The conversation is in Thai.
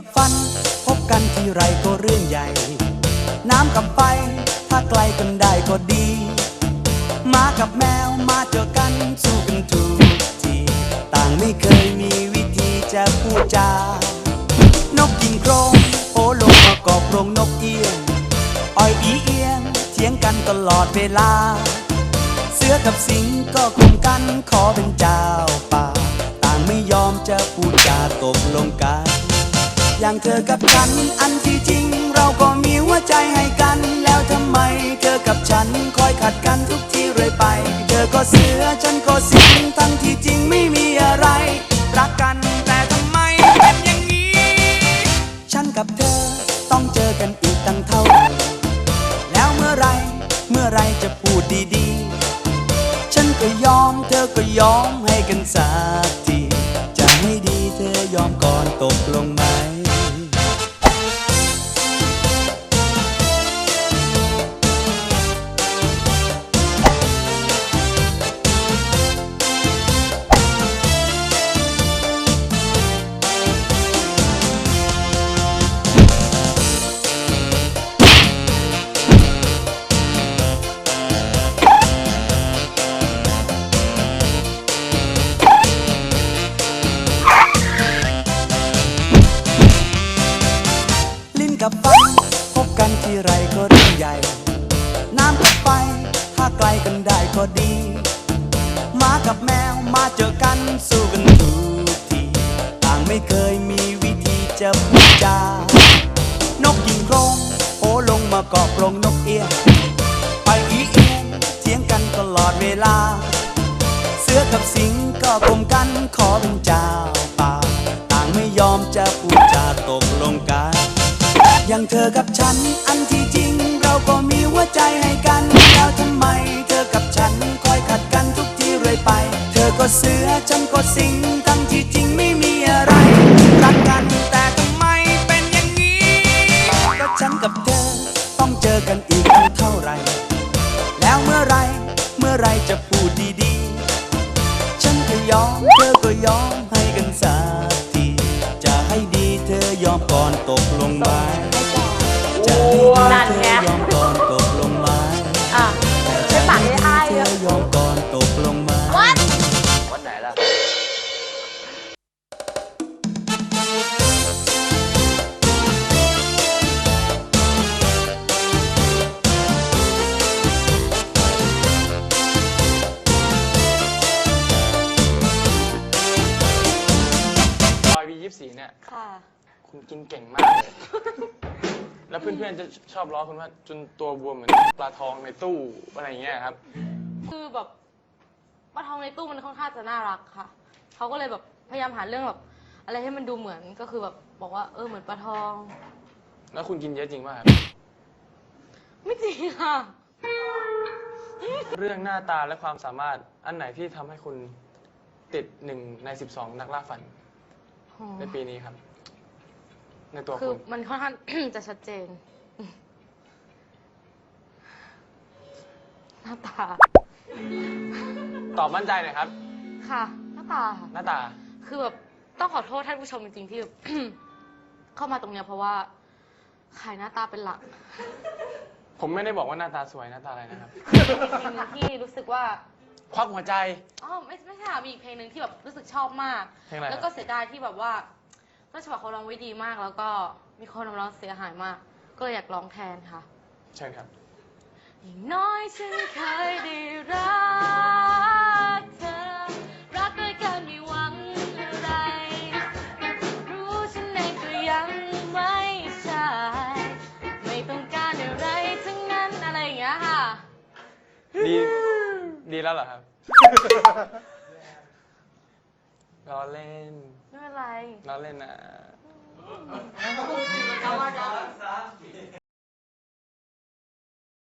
กับฟัน พบกันที่ไรก็เรื่องใหญ่ น้ำกับไฟ ถ้าไกลกันได้ก็ดีหมากับแมวมาเจอกันสู้กันทุกทีต่างไม่เคยมีวิธีจะพูดจานกยิงโครงโอลงมากอบโรงนกเอี้ยงอ้อยอีเอียงเถียงกันตลอดเวลา เสือกับสิงก็คงกันขอเป็นเจ้าป่า ต่างไม่ยอมจะพูดจาตกลงกัน อย่างเธอกับฉัน อันที่จริงเราก็มีหัวใจให้กัน แล้วทำไมเธอกับฉันคอยขัดกันทุกทีเรื่อยไป เธอก็เสือฉันก็สิงทั้งที่จริงไม่มีอะไร รักกันแต่ทำไมเป็นอย่างนี้ ฉันกับเธอต้องเจอกันอีกตั้งเท่าไรแล้วเมื่อไรเมื่อไรจะพูดดีๆ ฉันก็ยอมเธอก็ยอมให้กันสั กับฟันพบกันที่ไรก็เรื่องใหญ่ น้ำกับไฟถ้าไกลกันได้ก็ดีหมากับแมวมาเจอกันสู้กันทุกทีต่างไม่เคยมีวิธีจะพูดจานกยิงโครงโอลงมาเกาะกรงนกเอี้ยงไปอีเอียงเถียงกันตลอดเวลา เสือกับสิงก็กลมกันขอเป็นเจ้าป่าต่างไม่ยอมจะพูดจาตกลงกัน อย่างเธอกับฉัน อันที่จริงเราก็มีหัวใจให้กัน แล้วทำไมเธอกับฉันคอยขัดกันทุกทีเรื่อยไป เธอก็เสือฉันก็สิงทั้งที่จริงไม่มีอะไร รักกันแต่ทำไมเป็นอย่างนี้ก็ฉันกับเธอ เธอยอมก่อนตกลงไหมวัดไหนล่ะรอยวียี่สี่เนี่ย ค่ะ คุณกินเก่งมากเลยแล้วเพื่อนๆจะชอบล้อคุณว่าจนตัวบวมเหมือนปลาทองในตู้อะไรอย่างเงี้ยครับ คือแบบปลาทองในตู้มันค่อนข้างจะน่ารักค่ะ เขาก็เลยแบบพยายามหาเรื่องแบบอะไรให้มันดูเหมือนก็คือแบบบอกว่าเออเหมือนปลาทอง แล้วคุณกินเยอะจริงป่ะครับ ไม่จริงค่ะ เรื่องหน้าตาและความสามารถอันไหนที่ทำให้คุณติดหนึ่งในสิบสองนักล่าฝัน ในปีนี้ครับ ในตัวคือคุณ มันค่อนข้าง จะชัดเจน หน้าตา ตอบมั่นใจหน่อยครับ ค่ะ หน้าตาค่ะ หน้าตา คือแบบต้องขอโทษท่านผู้ชมจริงๆ ที่เข้ามาตรงเนี้ยเพราะว่า ขายหน้าตาเป็นหลักผมไม่ได้บอกว่าหน้าตาสวยหน้าตาอะไรนะครับ เพลงหนึงที่รู้สึกว่าควักหัวใจ อ๋อไม่ไม่ใช่ค่ะมีอีกเพลงหนึ่งที่แบบรู้สึกชอบมาก เพลงอะไรครับ แล้วก็เสียดายที่แบบว่าต้นฉบับเขาร้องไว้ดีมาก แล้วก็มีคนทำร้องเสียหายมาก ก็เลยอยากร้องแทนค่ะ เชิญครับ อย่างน้อยฉันเคยได้รั ดีแล้วเหรอครับล้อเล่นไม่เป็นไรล้อเล่นนะ